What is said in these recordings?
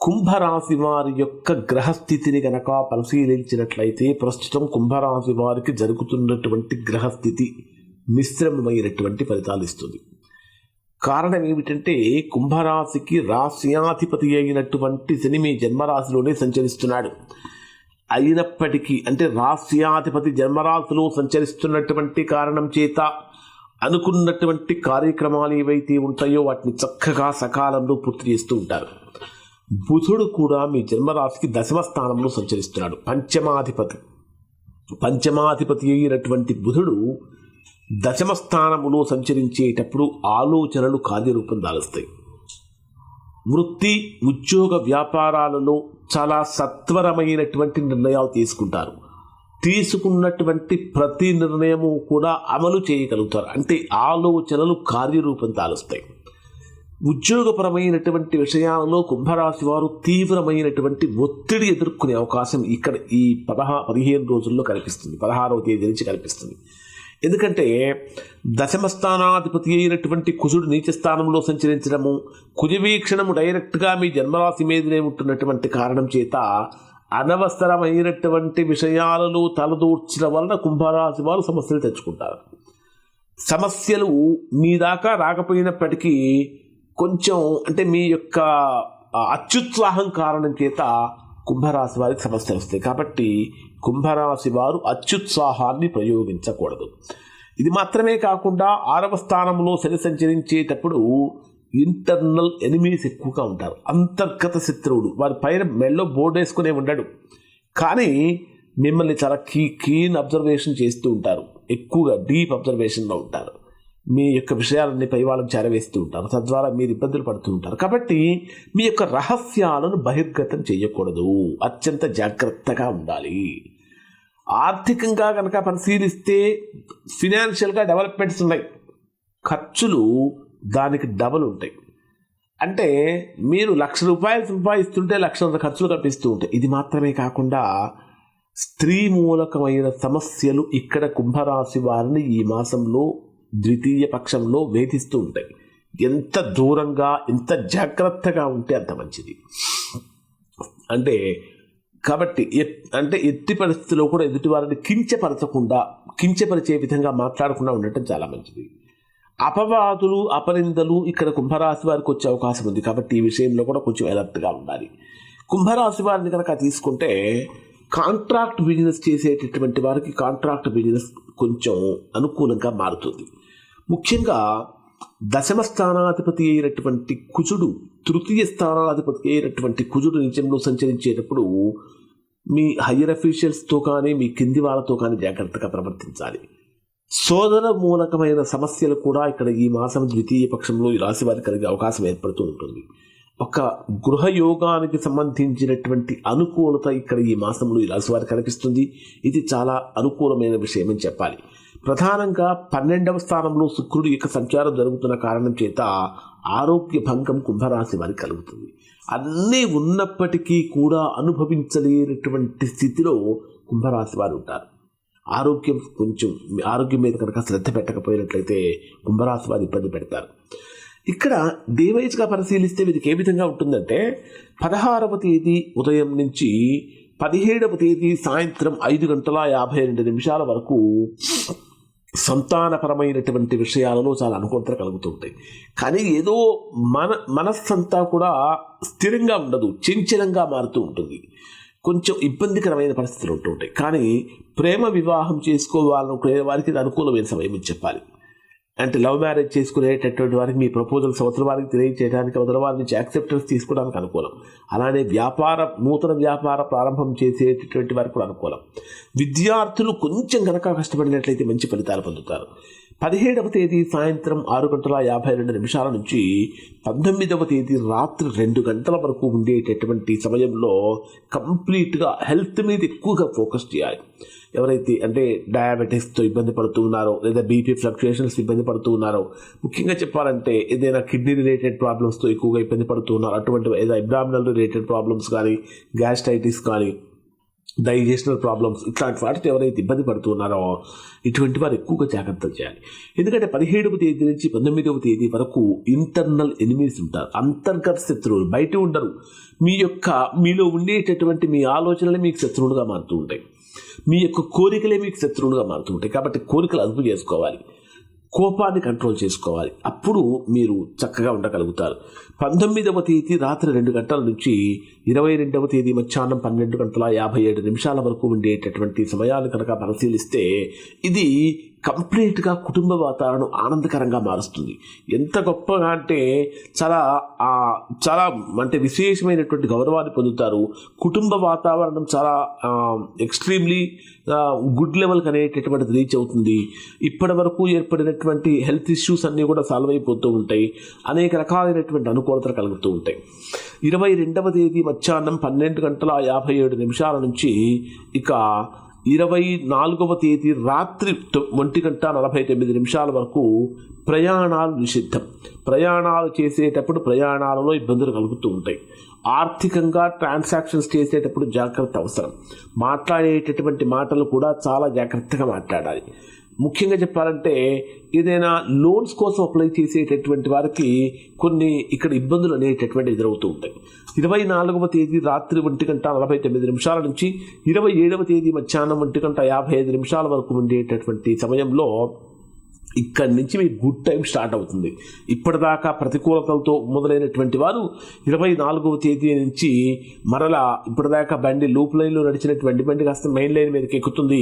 కుంభరాశి వారి యొక్క గ్రహస్థితిని గనక పరిశీలించినట్లయితే ప్రస్తుతం కుంభరాశి వారికి జరుగుతున్నటువంటి గ్రహస్థితి మిశ్రమమైనటువంటి ఫలితాలు ఇస్తుంది. కారణం ఏమిటంటే కుంభరాశికి రాశ్యాధిపతి అయినటువంటి శని మీ జన్మరాశిలోనే సంచరిస్తున్నాడు. అయినప్పటికీ అంటే రాశ్యాధిపతి జన్మరాశిలో సంచరిస్తున్నటువంటి కారణం చేత అనుకున్నటువంటి కార్యక్రమాలు ఏవైతే ఉంటాయో వాటిని చక్కగా సకాలంలో పూర్తి చేస్తూ ఉంటారు. బుధుడు కూడా మీ జన్మరాశికి దశమ స్థానంలో సంచరిస్తున్నాడు. పంచమాధిపతి. పంచమాధిపతి అయినటువంటి బుధుడు దశమ స్థానములో సంచరించేటప్పుడు ఆలోచనలు కార్యరూపం దాలుస్తాయి వృత్తి ఉద్యోగ వ్యాపారాలలో చాలా సత్వరమైనటువంటి నిర్ణయాలు తీసుకుంటారు. తీసుకున్నటువంటి ప్రతి నిర్ణయము కూడా అమలు చేయగలుగుతారు. అంటే ఆలోచనలు కార్యరూపం దాలుస్తాయి ఉద్యోగపరమైనటువంటి విషయాలలో కుంభరాశి వారు తీవ్రమైనటువంటి ఒత్తిడి ఎదుర్కొనే అవకాశం ఇక్కడ ఈ పదహా పదిహేను రోజుల్లో కనిపిస్తుంది. పదహారవ తేదీ నుంచి కనిపిస్తుంది. ఎందుకంటే దశమ స్థానాధిపతి అయినటువంటి కుజుడు నీచ స్థానంలో సంచరించడము కుజవీక్షణము డైరెక్ట్గా మీ జన్మరాశి మీదనే ఉంటున్నటువంటి కారణం చేత అనవసరమైనటువంటి విషయాలను తలదూర్చడం వలన కుంభరాశి వారు సమస్యలు తెచ్చుకుంటారు. సమస్యలు మీ దాకా రాకపోయినప్పటికీ కొంచెం అంటే మీ యొక్క అత్యుత్సాహం కారణం చేత కుంభరాశి వారికి సమస్యలు వస్తాయి. కాబట్టి కుంభరాశి వారు అత్యుత్సాహాన్ని ప్రయోగించకూడదు. ఇది మాత్రమే కాకుండా ఆరవ స్థానంలో శని సంచరించేటప్పుడు ఇంటర్నల్ ఎనిమీస్ ఎక్కువగా ఉంటారు. అంతర్గత శత్రువుడు వారి పైన మెళ్ళో బోర్డు వేసుకునే ఉండడు. కానీ మిమ్మల్ని చాలా కీ కీన్ అబ్జర్వేషన్ చేస్తూ ఉంటారు. ఎక్కువగా డీప్ అబ్జర్వేషన్లో ఉంటారు. మీ యొక్క విషయాలన్నీ పై వాళ్ళకి చేరవేస్తూ ఉంటారు. తద్వారా మీరు ఇబ్బందులు పడుతూ ఉంటారు. కాబట్టి మీ యొక్క రహస్యాలను బహిర్గతం చేయకూడదు. అత్యంత జాగ్రత్తగా ఉండాలి. ఆర్థికంగా కనుక పరిశీలిస్తే ఫినాన్షియల్గా డెవలప్మెంట్స్ ఉన్నాయి. ఖర్చులు దానికి డబల్ ఉంటాయి. అంటే మీరు లక్ష రూపాయలు సంపాదిస్తుంటే లక్షల ఖర్చులు కనిపిస్తూ ఉంటాయి. ఇది మాత్రమే కాకుండా స్త్రీ మూలకమైన సమస్యలు ఇక్కడ కుంభరాశి వారిని ఈ మాసంలో ద్వితీయ పక్షంలో వేధిస్తూ ఉంటాయి. ఎంత దూరంగా ఎంత జాగ్రత్తగా ఉంటే అంత మంచిది. అంటే కాబట్టి అంటే ఎట్టి పరిస్థితుల్లో కూడా ఎదుటి వారిని కించపరచకుండా కించపరిచే విధంగా మాట్లాడకుండా ఉండటం చాలా మంచిది. అపవాదులు అపనిందలు ఇక్కడ కుంభరాశి వారికి వచ్చే అవకాశం ఉంది. కాబట్టి ఈ విషయంలో కూడా కొంచెం అలర్ట్గా ఉండాలి. కుంభరాశి వారిని కనుక తీసుకుంటే కాంట్రాక్ట్ బిజినెస్ చేసేటటువంటి వారికి కాంట్రాక్ట్ బిజినెస్ కొంచెం అనుకూలంగా మారుతుంది. ముఖ్యంగా దశమ స్థానాధిపతి అయినటువంటి కుజుడు తృతీయ స్థానాధిపతి అయినటువంటి కుజుడు నిజంలో సంచరించేటప్పుడు మీ హయ్యర్ అఫీషియల్స్తో కానీ మీ కింది వాళ్ళతో కానీ జాగ్రత్తగా ప్రవర్తించాలి. సోదర మూలకమైన సమస్యలు కూడా ఇక్కడ ఈ మాసం ద్వితీయ పక్షంలో ఈ రాశి వారికి కలిగే అవకాశం ఏర్పడుతూ ఉంటుంది. ఒక గృహ యోగానికి సంబంధించినటువంటి అనుకూలత ఇక్కడ ఈ మాసంలో ఈ రాశి వారికి కనిపిస్తుంది. ఇది చాలా అనుకూలమైన విషయం అని చెప్పాలి. ప్రధానంగా పన్నెండవ స్థానంలో శుక్రుడు యొక్క సంచారం జరుగుతున్న కారణం చేత ఆరోగ్య భంగం కుంభరాశి వారికి కలుగుతుంది. అన్నీ ఉన్నప్పటికీ కూడా అనుభవించలేనటువంటి స్థితిలో కుంభరాశి వారు ఉంటారు. ఆరోగ్యం కొంచెం ఆరోగ్యం మీద కనుక శ్రద్ధ పెట్టకపోయినట్లయితే కుంభరాశి వారు ఇబ్బంది పెడతారు. ఇక్కడ డేవైజ్గా పరిశీలిస్తే వీరికి ఏ విధంగా ఉంటుందంటే పదహారవ తేదీ ఉదయం నుంచి పదిహేడవ తేదీ సాయంత్రం ఐదు గంటల యాభై రెండు నిమిషాల వరకు సంతానపరమైనటువంటి విషయాలలో చాలా అనుకూలత కలుగుతూ ఉంటాయి. కానీ ఏదో మన మనస్సంతా కూడా స్థిరంగా ఉండదు చంచలంగా మారుతూ ఉంటుంది. కొంచెం ఇబ్బందికరమైన పరిస్థితులు ఉంటూ ఉంటాయి. కానీ ప్రేమ వివాహం చేసుకోవాలనుకునే వారికి ఇది అనుకూలమైన సమయం చెప్పాలి. అంటే లవ్ మ్యారేజ్ చేసుకునేటటువంటి వారికి మీ ప్రపోజల్ సంవత్సరం వారికి తెలియజేయడానికి అవతల వారి నుంచి యాక్సెప్టెన్స్ తీసుకోవడానికి అనుకూలం. అలానే వ్యాపార నూతన వ్యాపార ప్రారంభం చేసేటటువంటి వారికి కూడా అనుకూలం. విద్యార్థులు కొంచెం కనుక కష్టపడినట్లయితే మంచి ఫలితాలు పొందుతారు. పదిహేడవ తేదీ సాయంత్రం ఆరు గంటల యాభై రెండు నిమిషాల నుంచి పంతొమ్మిదవ తేదీ రాత్రి రెండు గంటల వరకు ఉండేటటువంటి సమయంలో కంప్లీట్గా హెల్త్ మీద ఎక్కువగా ఫోకస్ చేయాలి. ఎవరైతే అంటే డయాబెటీస్తో ఇబ్బంది పడుతూ ఉన్నారో లేదా బీపీ ఫ్లక్చుయేషన్స్ ఇబ్బంది పడుతూ ఉన్నారో ముఖ్యంగా చెప్పాలంటే ఏదైనా కిడ్నీ రిలేటెడ్ ప్రాబ్లమ్స్తో ఎక్కువగా ఇబ్బంది పడుతూ ఉన్నారు అటువంటి ఏదైనా ఇబ్రామినల్ రిలేటెడ్ ప్రాబ్లమ్స్ కానీ గ్యాస్ట్రైటిస్ కానీ డైజెషనల్ ప్రాబ్లమ్స్ ఇట్లాంటి వాటితో ఎవరైతే ఇబ్బంది పడుతున్నారో ఇటువంటి వారు ఎక్కువగా జాగ్రత్తలు చేయాలి. ఎందుకంటే పదిహేడవ తేదీ నుంచి పంతొమ్మిదవ తేదీ వరకు ఇంటర్నల్ ఎనిమీస్ ఉంటారు. అంతర్గత శత్రువులు బయట ఉండరు. మీ యొక్క మీలో ఉండేటటువంటి మీ ఆలోచనలే మీకు శత్రువులుగా మారుతూ ఉంటాయి. మీ యొక్క కోరికలే మీకు శత్రువులుగా మారుతూ ఉంటాయి. కాబట్టి కోరికలు అదుపు చేసుకోవాలి. కోపాన్ని కంట్రోల్ చేసుకోవాలి. అప్పుడు మీరు చక్కగా ఉండగలుగుతారు. పంతొమ్మిదవ తేదీ రాత్రి రెండు గంటల నుంచి ఇరవై రెండవ తేదీ మధ్యాహ్నం పన్నెండు గంటల యాభై ఏడు నిమిషాల వరకు ఉండేటటువంటి సమయాలు కనుక పరిశీలిస్తే ఇది కంప్లీట్గా కుటుంబ వాతావరణం ఆనందకరంగా మారుస్తుంది. ఎంత గొప్పగా అంటే చాలా చాలా అంటే విశేషమైనటువంటి గౌరవాన్ని పొందుతారు. కుటుంబ వాతావరణం చాలా ఎక్స్ట్రీమ్లీ గుడ్ లెవెల్కి అనేటటువంటిది రీచ్ అవుతుంది. ఇప్పటి వరకు ఏర్పడినటువంటి హెల్త్ ఇష్యూస్ అన్నీ కూడా సాల్వ్ అయిపోతూ ఉంటాయి. అనేక రకాలైనటువంటి అనుకూలతలు కలుగుతూ ఉంటాయి. ఇరవై రెండవ తేదీ మధ్యాహ్నం పన్నెండు గంటల యాభై ఏడు నిమిషాల నుంచి ఇక ఇరవై నాలుగవ తేదీ రాత్రి ఒంటి గంట నలభై తొమ్మిది నిమిషాల వరకు ప్రయాణాలు నిషిద్ధం. ప్రయాణాలు చేసేటప్పుడు ప్రయాణాలలో ఇబ్బందులు కలుగుతూ ఉంటాయి. ఆర్థికంగా ట్రాన్సాక్షన్స్ చేసేటప్పుడు జాగ్రత్త అవసరం. మాట్లాడేటటువంటి మాటలు కూడా చాలా జాగ్రత్తగా మాట్లాడాలి. ముఖ్యంగా చెప్పాలంటే ఏదైనా లోన్స్ కోసం అప్లై చేసేటటువంటి వారికి కొన్ని ఇక్కడ ఇబ్బందులు అనేటటువంటి ఎదురవుతూ ఉంటాయి. ఇరవై నాలుగవ తేదీ రాత్రి ఒంటి గంట నలభై తొమ్మిది నిమిషాల నుంచి ఇరవై ఏడవ తేదీ మధ్యాహ్నం ఒంటి గంట యాభై ఐదు నిమిషాల వరకు ఉండేటటువంటి సమయంలో ఇక్కడి నుంచి మీ గుడ్ టైం స్టార్ట్ అవుతుంది. ఇప్పటిదాకా ప్రతికూలతలతో మొదలైనటువంటి వారు ఇరవై నాలుగవ తేదీ నుంచి మరలా ఇప్పటిదాకా బండి లూప్ లైన్లో నడిచినటువంటి బండి కాస్త మెయిన్ లైన్ మీదకి ఎక్కుతుంది.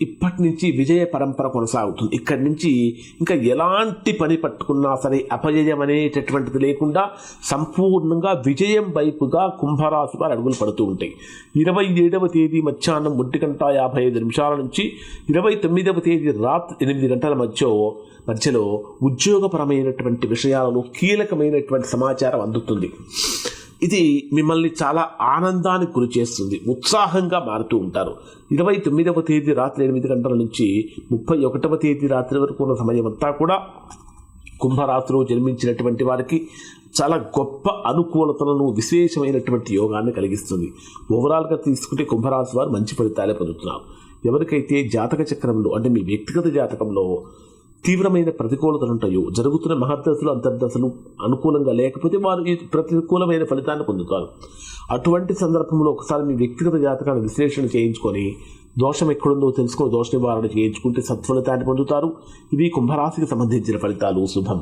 ఇప్పటి నుంచి విజయ పరంపర కొనసాగుతుంది. ఇక్కడి నుంచి ఇంకా ఎలాంటి పని పట్టుకున్నా సరే అపజయం అనేటటువంటిది లేకుండా సంపూర్ణంగా విజయం వైపుగా కుంభరాశి వారు అడుగులు పడుతూ ఉంటాయి. ఇరవై ఏడవ తేదీ మధ్యాహ్నం ఒంటి గంట యాభై ఐదు నిమిషాల నుంచి ఇరవై తొమ్మిదవ తేదీ రాత్రి ఎనిమిది గంటల మధ్య మధ్యలో ఉద్యోగపరమైనటువంటి విషయాలను కీలకమైనటువంటి సమాచారం అందుతుంది. ఇది మిమ్మల్ని చాలా ఆనందానికి గురి చేస్తుంది ఉత్సాహంగా మారుతూ ఉంటారు. ఇరవై తొమ్మిదవ తేదీ రాత్రి ఎనిమిది గంటల నుంచి ముప్పై ఒకటవ తేదీ రాత్రి వరకు ఉన్న సమయం అంతా కూడా కుంభరాత్రులు జన్మించినటువంటి వారికి చాలా గొప్ప అనుకూలతలను విశేషమైనటువంటి యోగాన్ని కలిగిస్తుంది. ఓవరాల్గా తీసుకుంటే కుంభరాశి వారు మంచి ఫలితాలే పొందుతున్నారు. ఎవరికైతే జాతక చక్రంలో అంటే మీ వ్యక్తిగత జాతకంలో తీవ్రమైన ప్రతికూలతలు ఉంటాయో జరుగుతున్న మహర్దశలు అంతర్దశలు అనుకూలంగా లేకపోతే వారు ఈ ప్రతికూలమైన ఫలితాన్ని పొందుతారు. అటువంటి సందర్భంలో ఒకసారి మీ వ్యక్తిగత జాతకాన్ని విశ్లేషణ చేయించుకొని దోషం ఎక్కడుందో తెలుసుకొని దోష నివారణ చేయించుకుంటే సత్ఫలితాన్ని పొందుతారు. ఇవి కుంభరాశికి సంబంధించిన ఫలితాలు. శుభం.